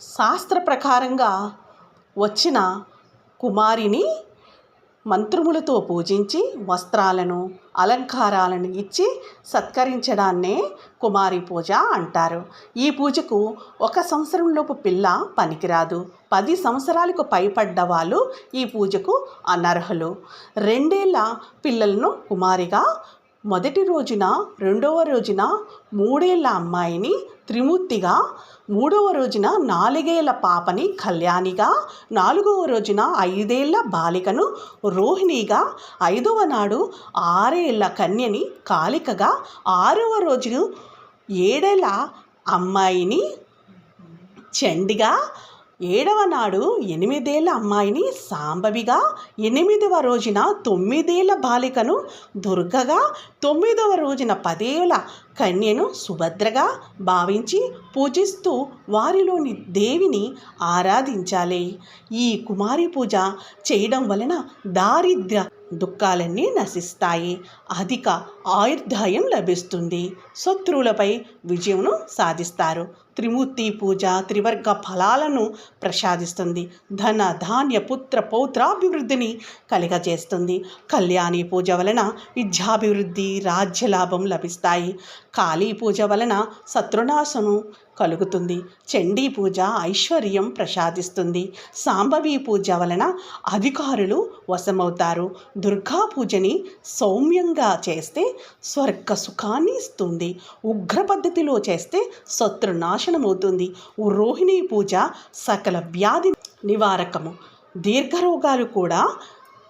శాస్త్ర ప్రకారంగా వచ్చిన కుమారిని మంత్రములతో పూజించి వస్త్రాలను అలంకారాలను ఇచ్చి సత్కరించడాన్నే కుమారి పూజ అంటారు. ఈ పూజకు ఒక సంవత్సరంలోపు పిల్ల పనికిరాదు. పది సంవత్సరాలకు పైపడ్డ వాళ్ళు ఈ పూజకు అనర్హులు. రెండేళ్ళ పిల్లలను కుమారిగా మొదటి రోజున రెండవ రోజున మూడేళ్ళ అమ్మాయిని త్రిమూర్తిగా మూడవ రోజున నాలుగేళ్ళ పాపని కళ్యాణిగా నాలుగవ రోజున ఐదేళ్ళ బాలికను రోహిణిగా ఐదవ నాడు ఆరేళ్ళ కన్యని కాళికగా ఆరవ రోజు ఏడేళ్ళ అమ్మాయిని చండిగా ఏడవ నాడు ఎనిమిదేళ్ళ అమ్మాయిని సాంబవిగా ఎనిమిదవ రోజున తొమ్మిదేళ్ళ బాలికను దుర్గగా తొమ్మిదవ రోజున పదేళ్ళ కన్యను సుభద్రగా భావించి పూజిస్తూ వారిలోని దేవిని ఆరాధించాలి. ఈ కుమారి పూజ చేయడం వలన దారిద్ర్య దుఃఖాలన్నీ నశిస్తాయి. అధిక ఆయుర్దాయం లభిస్తుంది. శత్రువులపై విజయమును సాధిస్తారు. త్రిమూర్తి పూజ త్రివర్గ ఫలాలను ప్రసాదిస్తుంది. ధన ధాన్య పుత్ర పౌత్రాభివృద్ధిని కలిగజేస్తుంది. కళ్యాణి పూజ వలన విద్యాభివృద్ధి రాజ్యలాభం లభిస్తాయి. కాళీ పూజ వలన శత్రునాశను కలుగుతుంది. చండీ పూజ ఐశ్వర్యం ప్రసాదిస్తుంది. సాంబవి పూజ వలన అధికారులు వశమవుతారు. దుర్గా పూజని సౌమ్యంగా చేస్తే స్వర్గ సుఖాన్ని ఇస్తుంది. ఉగ్ర పద్ధతిలో చేస్తే శత్రునాశనం అవుతుంది రోహిణి పూజ సకల వ్యాధి నివారకము. దీర్ఘరోగాలు కూడా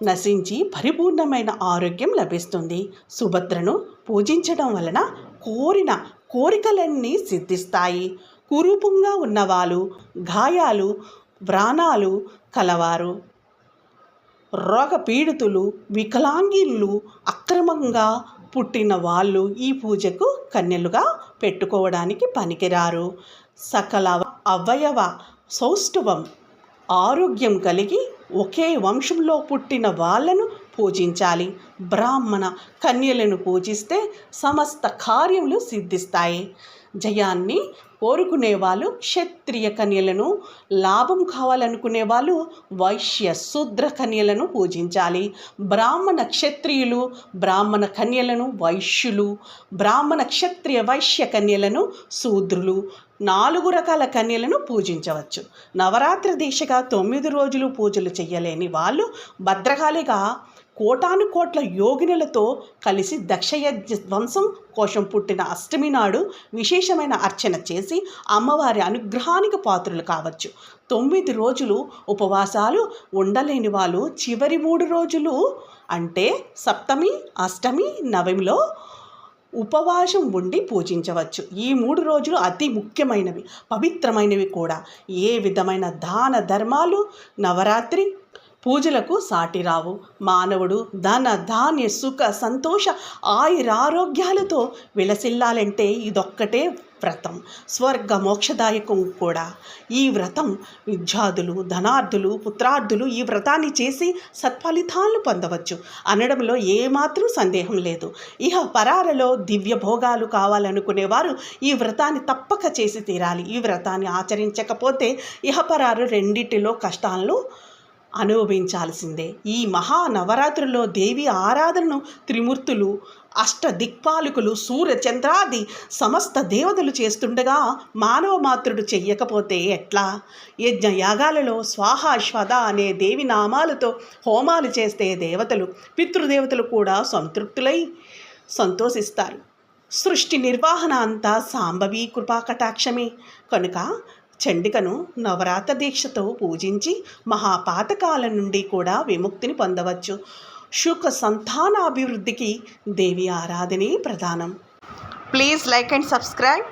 నశించి పరిపూర్ణమైన ఆరోగ్యం లభిస్తుంది. సుభద్రను పూజించడం వలన కోరిన కోరికలన్నీ సిద్ధిస్తాయి. కురూపంగా ఉన్నవాళ్ళు గాయాలు వ్రాణాలు కలవారు. రోగ పీడితులు వికలాంగిలు అక్రమంగా పుట్టిన వాళ్ళు ఈ పూజకు కన్యలుగా పెట్టుకోవడానికి పనికిరారు. సకల అవయవ సౌష్ఠవం ఆరోగ్యం కలిగి ఒకే వంశంలో పుట్టిన వాళ్ళను పూజించాలి. బ్రాహ్మణ కన్యలను పూజిస్తే సమస్త కార్యములు సిద్ధిస్తాయి. జయాన్ని కోరుకునే వాళ్ళు క్షత్రియ కన్యలను లాభం కావాలనుకునే వాళ్ళు వైశ్య శూద్ర కన్యలను పూజించాలి. బ్రాహ్మణ క్షత్రియులు బ్రాహ్మణ కన్యలను వైశ్యులు బ్రాహ్మణ క్షత్రియ వైశ్య కన్యలను శూద్రులు నాలుగు రకాల కన్యలను పూజించవచ్చు. నవరాత్రి దీక్షగా తొమ్మిది రోజులు పూజలు చేయలేని వాళ్ళు భద్రకాళిగా కోటాను కోట్ల యోగినులతో కలిసి దక్షయజ్ఞ ధ్వంసం కోసం పుట్టిన అష్టమి నాడు విశేషమైన అర్చన చేసి అమ్మవారి అనుగ్రహానికి పాత్రులు కావచ్చు. తొమ్మిది రోజులు ఉపవాసాలు ఉండలేని వాళ్ళు చివరి మూడు రోజులు అంటే సప్తమి అష్టమి నవమిలో ఉపవాసం ఉండి పూజించవచ్చు. ఈ మూడు రోజులు అతి ముఖ్యమైనవి పవిత్రమైనవి కూడా. ఏ విధమైన దాన ధర్మాలు నవరాత్రి పూజలకు సాటి రావు. మానవుడు ధన ధాన్య సుఖ సంతోష ఆయురారోగ్యాలతో విలసిల్లాలంటే ఇదొక్కటే వ్రతం. స్వర్గ మోక్షదాయకం కూడా. ఈ వ్రతం విద్యార్థులు ధనార్థులు పుత్రార్థులు ఈ వ్రతాన్ని చేసి సత్ఫలితాలను పొందవచ్చు. అనడంలో ఏమాత్రం సందేహం లేదు. ఇహ పరారలో దివ్య భోగాలు కావాలనుకునేవారు ఈ వ్రతాన్ని తప్పక చేసి తీరాలి. ఈ వ్రతాన్ని ఆచరించకపోతే ఇహపరారు రెండింటిలో కష్టాలను అనుభవించాల్సిందే. ఈ మహా నవరాత్రుల్లో దేవి ఆరాధనను త్రిమూర్తులు అష్ట దిక్పాలకులు సూర్య చంద్రాది సమస్త దేవతలు చేస్తుండగా మానవ మాతృడు చెయ్యకపోతే ఎట్లా? యజ్ఞ యాగాలలో స్వాహాశ్వద అనే దేవి నామాలతో హోమాలు చేస్తే దేవతలు పితృదేవతలు కూడా సంతృప్తులై సంతోషిస్తారు. సృష్టి నిర్వహణ అంతా సాంబవి కృపాకటాక్షమే. కనుక చండికను నవరాత్ర దీక్షతో పూజించి మహాపాతకాల నుండి కూడా విముక్తిని పొందవచ్చు. శుక సంతానాభివృద్ధికి దేవి ఆరాధనే ప్రధానం. Please like and subscribe